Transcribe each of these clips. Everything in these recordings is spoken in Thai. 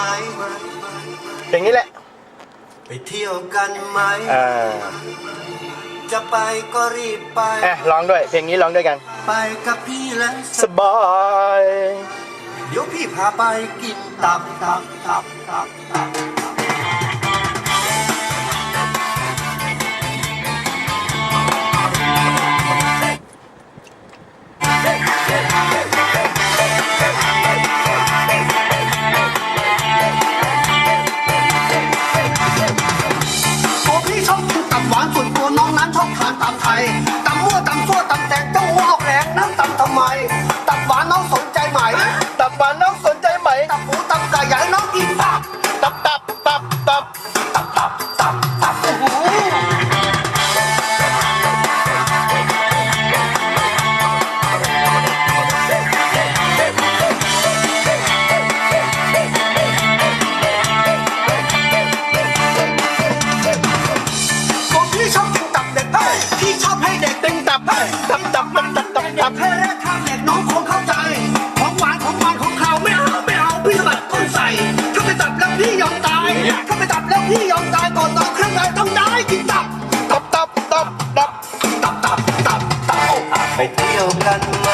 ไหมอย่างนี้แหละ ไปเที่ยวกันไหมอ่าจะไปก็รีบไปอะร้องด้วยเพลงนี้ร้องด้วยกัน ไปกับพี่และสบาย เดี๋ยวพี่พาไปกินตับตับตับตับตับ ตับตับตับโอ้โหตัวพี่ชอบกินตับเด็กเฮ้ยพี่ชอบให้เด็กตึงตับตับตั พี่ยอมตายก่อนนอนเครื่องในต้องได้กินตับ ตับตับตับตับตับตับตับตับไปเที่ยวกันไหม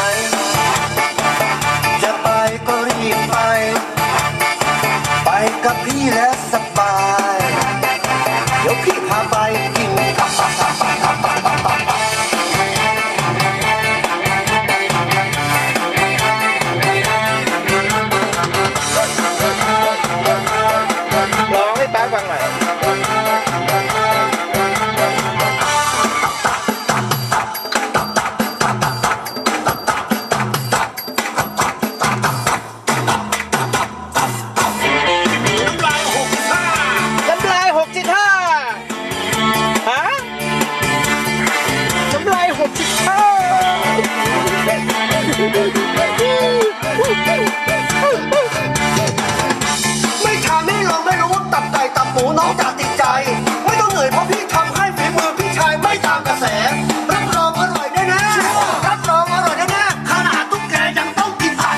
ไม่ทานไม่ลองไม่รู้ว่าตับไก่ตับหมูน้องจะติดใจ ไม่ต้องเหนื่อยเพราะพี่ทำให้ฝีมือพี่ชายไม่ตามกระแส รับรองอร่อยแน่ๆรับรองอร่อยแน่ๆขนาดตุ๊กแกยังต้องกินผัด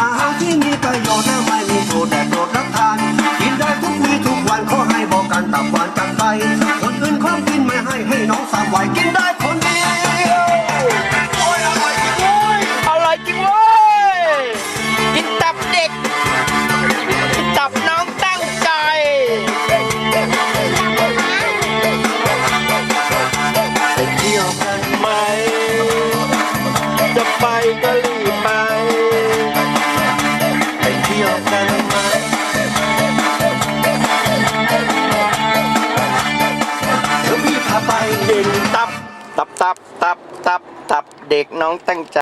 อาหารที่มีประโยชน์และไม่มีโทษแต่โปรดรับทาน กินได้ทุกวีทุกวันขอให้บอกกันตับหวานจัดไปคนอื่นเขามกินไม่ให้ให้น้องสามวัยกินได้ จะไปก็รีบไป ไปเที่ยวกันไหมเดี๋ยวพี่พาไปเด่นตับ ตับตับตับตับตับเด็กน้องตั้งใจ